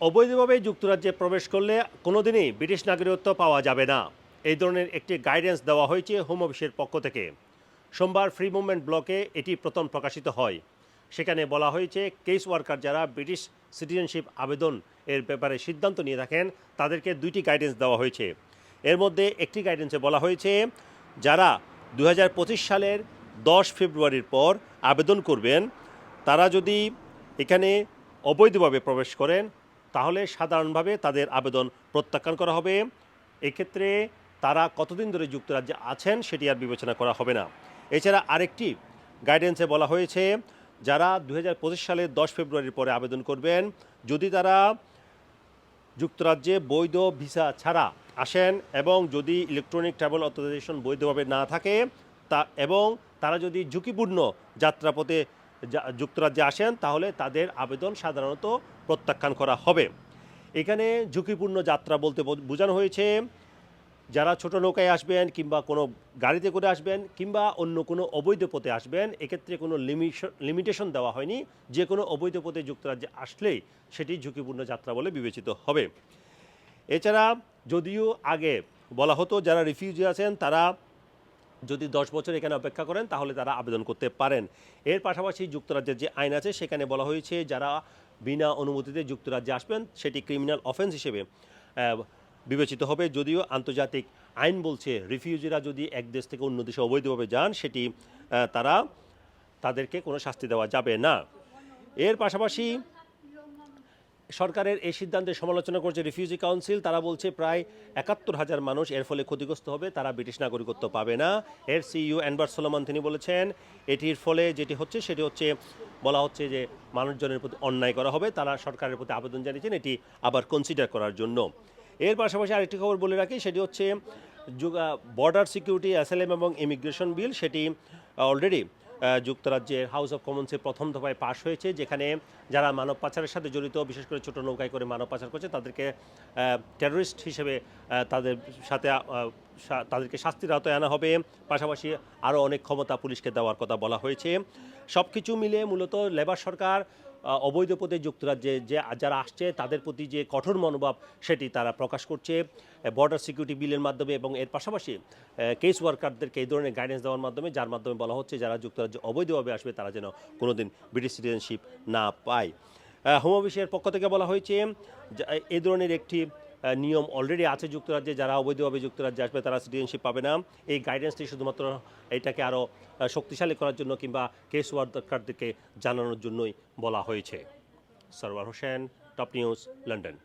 অবৈধভাবে যুক্তরাজ্যে প্রবেশ করলে কোনোদিনই ব্রিটিশ নাগরিকত্ব পাওয়া যাবে না। এই ধরনের একটি গাইডেন্স দেওয়া হয়েছে হোম অফিসের পক্ষ থেকে। সোমবার ফ্রি মুভমেন্ট ব্লকে এটি প্রথম প্রকাশিত হয়। সেখানে বলা হয়েছে কেস ওয়ার্কার যারা ব্রিটিশ সিটিজেনশিপ আবেদন এর ব্যাপারে সিদ্ধান্ত নিয়ে থাকেন, তাদেরকে দুইটি গাইডেন্স দেওয়া হয়েছে। এর মধ্যে একটি গাইডেন্সে বলা হয়েছে, যারা দু হাজার পঁচিশ সালের দশ ফেব্রুয়ারির পর আবেদন করবেন, তারা যদি এখানে অবৈধভাবে প্রবেশ করেন তাহলে সাধারণভাবে তাদের আবেদন প্রত্যাখ্যান করা হবে। এক্ষেত্রে তারা কতদিন ধরে যুক্তরাজ্যে আছেন সেটি আর বিবেচনা করা হবে না। এছাড়া আরেকটি গাইডেন্সে বলা হয়েছে, যারা দু হাজার পঁচিশ সালের দশ ফেব্রুয়ারির পরে আবেদন করবেন, যদি তারা যুক্তরাজ্যে বৈধ ভিসা ছাড়া আসেন এবং যদি ইলেকট্রনিক ট্রাভেল অথরাইজেশন বৈধভাবে না থাকে, তা এবং তারা যদি ঝুঁকিপূর্ণ যাত্রাপথে যুক্তরাজ্যে আসেন, তাহলে তাদের আবেদন সাধারণত প্রত্যাখ্যান করা হবে। এখানে ঝুঁকিপূর্ণ যাত্রা বলতে বোঝানো হয়েছে, যারা ছোট নৌকায় আসবেন কিংবা কোনো গাড়িতে করে আসবেন কিংবা অন্য কোনো অবৈধ পথে আসবেন, এক্ষেত্রে কোনো লিমিশন লিমিটেশন দেওয়া হয়নি। যে কোনো অবৈধ পথে যুক্তরাজ্যে আসলেই সেটি ঝুঁকিপূর্ণ যাত্রা বলে বিবেচিত হবে। এছাড়া যদিও আগে বলা হতো, যারা রিফিউজি আছেন তারা যদি দশ বছর এখানে অপেক্ষা করেন, তাহলে তারা আবেদন করতে পারেন। এর পাশাপাশি যুক্তরাজ্যের যে আইন আছে, সেখানে বলা হয়েছে যারা বিনা অনুমতিতে যুক্তরাজ্যে আসবেন, সেটি ক্রিমিনাল অফেন্স হিসেবে বিবেচিত হবে। যদিও আন্তর্জাতিক আইন বলছে, রিফিউজিরা যদি এক দেশ থেকে অন্য দেশে অবৈধভাবে যান, সেটি তারা তাদেরকে কোনো শাস্তি দেওয়া যাবে না। এর পাশাপাশি সরকারের এই সিদ্ধান্তের সমালোচনা করছে রিফিউজি কাউন্সিল। তারা বলছে প্রায় একাত্তর হাজার মানুষ এর ফলে ক্ষতিগ্রস্ত হবে, তারা ব্রিটিশ নাগরিকত্ব পাবে না। এর সিইউ অ্যানবার সোলোমান তিনি বলেছেন, এটির ফলে যেটি হচ্ছে সেটি হচ্ছে, বলা হচ্ছে যে মানুষজনের প্রতি অন্যায় করা হবে। তারা সরকারের প্রতি আবেদন জানিয়েছেন, এটি আবার কনসিডার করার জন্য। এর পাশাপাশি আরেকটি খবর বলে রাখি, সেটি হচ্ছে যুগা বর্ডার সিকিউরিটি অ্যাসাইলেম এবং ইমিগ্রেশন বিল সেটি অলরেডি যুক্তরাজ্যের হাউস অফ কমন্সে প্রথম দফায় পাশ হয়েছে, যেখানে যারা মানব পাচারের সাথে জড়িত, বিশেষ করে ছোট নৌকায় করে মানব পাচার করছে, তাদেরকে টেররিস্ট হিসেবে তাদের সাথে তাদেরকে শাস্তির আওতায় আনা হবে। পাশাপাশি আরও অনেক ক্ষমতা পুলিশকে দেওয়ার কথা বলা হয়েছে। সব কিছু মিলে মূলত লেবার সরকার অবৈধ পথে যুক্তরাজ্যে যে যারা আসছে তাদের প্রতি যে কঠোর মনোভাব সেটি তারা প্রকাশ করছে। বর্ডার সিকিউরিটি বিলের মাধ্যমে এবং এর পাশাপাশি কেস ওয়ার্কারদেরকে এই ধরনের গাইডেন্স দেওয়ার মাধ্যমে যার মাধ্যমে বলা হচ্ছে যারা যুক্তরাজ্যে অবৈধভাবে আসবে তারা যেন কোনোদিন ব্রিটিশ সিটিজেনশিপ না পায়। আহ, হোম অফিসের পক্ষ থেকে বলা হয়েছে এই ধরনের একটি নিয়ম অলরেডি আছে যুক্তরাজ্যে, যারা অবৈধভাবে যুক্তরাজ্যে আসবে তারা সিটিজেনশিপ পাবে না। এই গাইডেন্সটি শুধুমাত্র এটাকে আরও শক্তিশালী করার জন্য কিংবা কেস ওয়ার্কারদেরকে জানানোর জন্যই বলা হয়েছে। Sarwar Hossain top news London